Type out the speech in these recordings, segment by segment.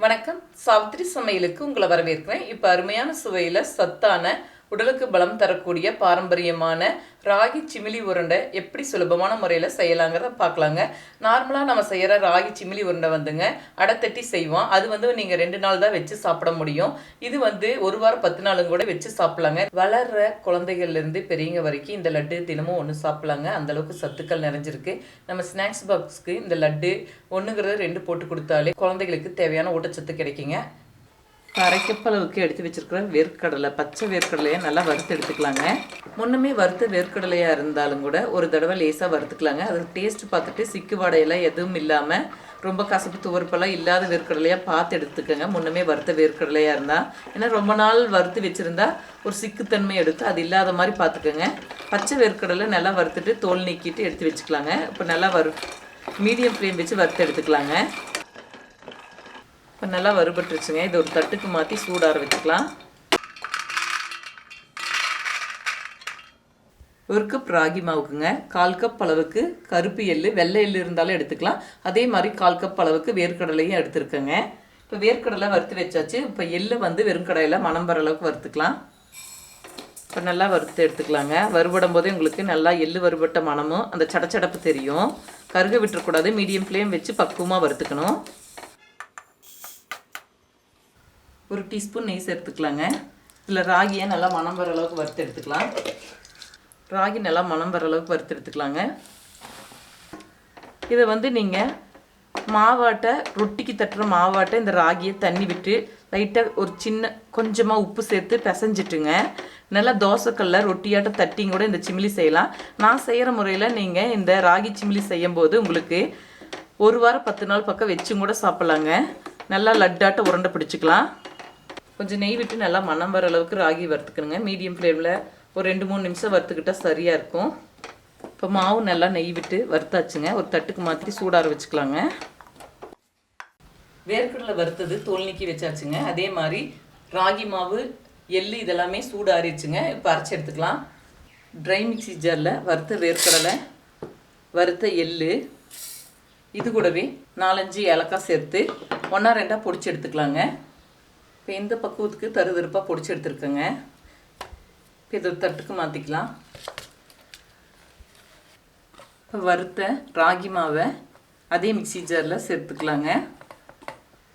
வணக்கம். சாவித்திரி சமையலுக்கு உங்களை வரவேற்கிறேன். இப்போ அருமையான சுவையில் சத்தான உடலுக்கு பலம் தரக்கூடிய பாரம்பரியமான ராகி சிமிலி உருண்டை எப்படி சுலபமான முறையில் செய்யலாங்கிறத பார்க்கலாங்க. நார்மலாக நம்ம செய்கிற ராகி சிமிலி உருண்டை வந்துங்க அடைத்தட்டி செய்வோம். அது வந்து நீங்கள் ரெண்டு நாள் தான் வச்சு சாப்பிட முடியும். இது வந்து ஒரு வாரம் பத்து நாளும் கூட வச்சு சாப்பிட்லாங்க. வளர்ற குழந்தைகள்லேருந்து பெரியவங்க வரைக்கும் இந்த லட்டு தினமும் ஒன்று சாப்பிட்லாங்க. அந்தளவுக்கு சத்துக்கள் நிறைஞ்சிருக்கு. நம்ம ஸ்நாக்ஸ் பாக்ஸ்க்கு இந்த லட்டு ஒன்றுங்கிறது ரெண்டு போட்டு கொடுத்தாலே குழந்தைகளுக்கு தேவையான ஊட்டச்சத்து கிடைக்குங்க. அரைக்கப்பளவுக்கு எடுத்து வச்சுருக்கிற வேர்க்கடலை பச்சை வேர்க்கடலையை நல்லா வறுத்து எடுத்துக்கலாங்க. முன்னமே வறுத்த வேர்க்கடலையாக இருந்தாலும் கூட ஒரு தடவை லேசாக வறுத்துக்கலாங்க. அது டேஸ்ட் பார்த்துட்டு சிக்கு வடையெல்லாம் எதுவும் இல்லாமல் ரொம்ப கசப்பு துவர்ப்பெல்லாம் இல்லாத வேர்க்கடலையாக பார்த்து எடுத்துக்கோங்க. முன்னமே வறுத்த வேர்க்கடலையாக இருந்தால் ஏன்னா ரொம்ப நாள் வறுத்து வச்சுருந்தா ஒரு சிக்குத்தன்மை எடுத்து அது இல்லாத மாதிரி பார்த்துக்கோங்க. பச்சை வேர்க்கடலை நல்லா வறுத்துட்டு தோல் நீக்கிட்டு எடுத்து வச்சுக்கலாங்க. இப்போ நல்லா வறு மீடியம் ஃப்ளேம் வச்சு வறுத்து எடுத்துக்கலாங்க. நல்லா வறுபட்டுருச்சுங்க. இது ஒரு தட்டுக்கு மாற்றி சூடார வச்சுக்கலாம். ஒரு கப் ராகி மாவுக்குங்க. கால் கப் அளவுக்கு கருப்பு எள்ளு வெள்ளை எள்ளு இருந்தாலும் எடுத்துக்கலாம். அதே மாதிரி கால் கப் அளவுக்கு வேர்க்கடலையும் எடுத்துருக்கேங்க. இப்போ வேர்க்கடலை வறுத்து வச்சாச்சு. இப்போ எள்ளு வந்து வெறும் கடையில் மணம் வர அளவுக்கு வறுத்துக்கலாம். இப்போ நல்லா வறுத்து எடுத்துக்கலாங்க. வறுபடும் போதே உங்களுக்கு நல்லா எள்ளு வறுபட்ட மணமும் அந்த சடச்சடப்பு தெரியும். கருக விட்டுறக்கூடாது. மீடியம் ஃப்ளேம் வச்சு பக்குவமாக வறுத்துக்கணும். ஒரு டீஸ்பூன் நெய் சேர்த்துக்கலாங்க. இதில் ராகியை நல்லா மணம் வர அளவுக்கு வறுத்து எடுத்துக்கலாம். ராகி நல்லா மணம் வர அளவுக்கு வறுத்து எடுத்துக்கலாங்க. இதை வந்து நீங்கள் மாவாட்டை ரொட்டிக்கு தட்டுற மாவாட்டை இந்த ராகியை தண்ணி விட்டு லைட்டாக ஒரு சின்ன கொஞ்சமாக உப்பு சேர்த்து பிசைஞ்சிட்டுங்க. நல்லா தோசைக்கல்ல ரொட்டியாட்ட தட்டிங்க கூட இந்த சிமிலி செய்யலாம். நான் செய்கிற முறையில் நீங்கள் இந்த ராகி சிமிலி செய்யும்போது உங்களுக்கு ஒரு வாரம் பத்து நாள் பக்கம் வச்சும் கூட சாப்பிட்லாங்க. நல்லா லட்டாட்ட உருண்டை பிடிச்சிக்கலாம். கொஞ்சம் நெய் விட்டு நல்லா மனம் வர அளவுக்கு ராகி வறுத்துக்கணுங்க. மீடியம் ஃப்ளேமில் ஒரு ரெண்டு மூணு நிமிஷம் வறுத்துக்கிட்டால் சரியாக இருக்கும். இப்போ மாவு நல்லா நெய் விட்டு வறுத்தாச்சுங்க. ஒரு தட்டுக்கு மாற்றி சூடார வச்சுக்கலாங்க. வேர்க்கடலை வறுத்தது தோல் நீக்கி வச்சாச்சுங்க. அதே மாதிரி ராகி மாவு எள்ளு இதெல்லாமே சூடாறிடுச்சுங்க. இப்போ அரைச்சி எடுத்துக்கலாம். ட்ரை மிக்ஸி ஜாரில் வறுத்த வேர்க்கடலை வறுத்த எள்ளு இது கூடவே நாலஞ்சு ஏலக்காய் சேர்த்து ஒன்றா ரெண்டாக பொடிச்சு எடுத்துக்கலாங்க. இப்போ இந்த பக்குவத்துக்கு தருதருப்பாக பொடிச்சு எடுத்துருக்கேங்க. இப்போ இது தட்டுக்கு மாற்றிக்கலாம் இப்போ வறுத்த ராகி மாவை அதே மிக்ஸி ஜாரில் சேர்த்துக்கலாங்க.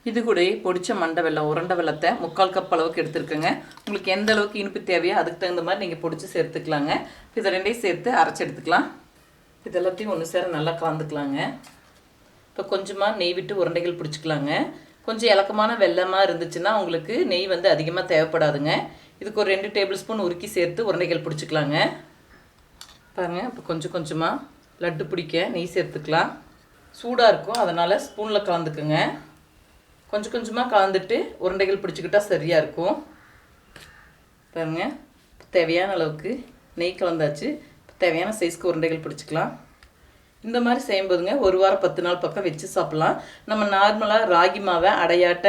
இது கூட பொடிச்ச மண்டை வெல்லம் உருண்டை வெள்ளத்தை முக்கால் கப் அளவுக்கு எடுத்துருக்கேங்க. உங்களுக்கு எந்த அளவுக்கு இனிப்பு தேவையோ அதுக்கு தகுந்த மாதிரி நீங்கள் பொடிச்சு சேர்த்துக்கலாங்க. இப்போ இதை ரெண்டையும் சேர்த்து அரைச்சி எடுத்துக்கலாம். இது எல்லாத்தையும் ஒன்று சேர நல்லா கலந்துக்கலாங்க. இப்போ கொஞ்சமாக நெய் விட்டு உருண்டைகள் பிடிச்சிக்கலாங்க. கொஞ்சம் இலக்கமான வெள்ளமாக இருந்துச்சுன்னா உங்களுக்கு நெய் வந்து அதிகமாக தேவைப்படாதுங்க. இதுக்கு ஒரு ரெண்டு டேபிள் ஸ்பூன் உருக்கி சேர்த்து உருண்டைகள் பிடிச்சிக்கலாங்க. பாருங்கள் இப்போ கொஞ்சம் கொஞ்சமாக லட்டு பிடிக்க நெய் சேர்த்துக்கலாம். சூடாக இருக்கும் அதனால் ஸ்பூனில் கலந்துக்குங்க. கொஞ்சம் கொஞ்சமாக கலந்துட்டு உருண்டைகள் பிடிச்சிக்கிட்டா சரியாக இருக்கும். பாருங்க தேவையான அளவுக்கு நெய் கலந்தாச்சு. தேவையான சைஸ்க்கு உருண்டைகள் பிடிச்சிக்கலாம். இந்த மாதிரி செய்யும்போதுங்க ஒரு வாரம் பத்து நாள் பக்கம் வச்சு சாப்பிட்லாம். நம்ம நார்மலாக ராகி மாவை அடையாட்ட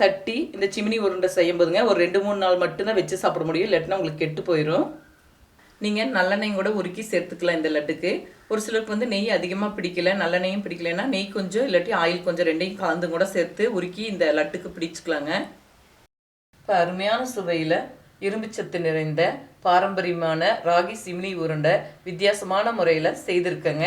தட்டி இந்த சிமினி உருண்டை செய்யும்போதுங்க ஒரு ரெண்டு மூணு நாள் மட்டும்தான் வச்சு சாப்பிட முடியும். இல்லாட்டினா உங்களுக்கு கெட்டு போயிடும் நீங்கள் நல்லெண்ணெயும் கூட உருக்கி சேர்த்துக்கலாம் இந்த லட்டுக்கு. ஒரு சிலருக்கு வந்து நெய் அதிகமாக பிடிக்கல நல்லெண்ணெயும் பிடிக்கலன்னா நெய் கொஞ்சம் இல்லாட்டி ஆயில் கொஞ்சம் ரெண்டையும் கலந்து கூட சேர்த்து உருக்கி இந்த லட்டுக்கு பிடிச்சிக்கலாங்க. இப்போ அருமையான சுவையில் இரும்புச்சத்து நிறைந்த பாரம்பரியமான ராகி சிம்னி உருண்டை வித்தியாசமான முறையில் செய்திருக்கேங்க.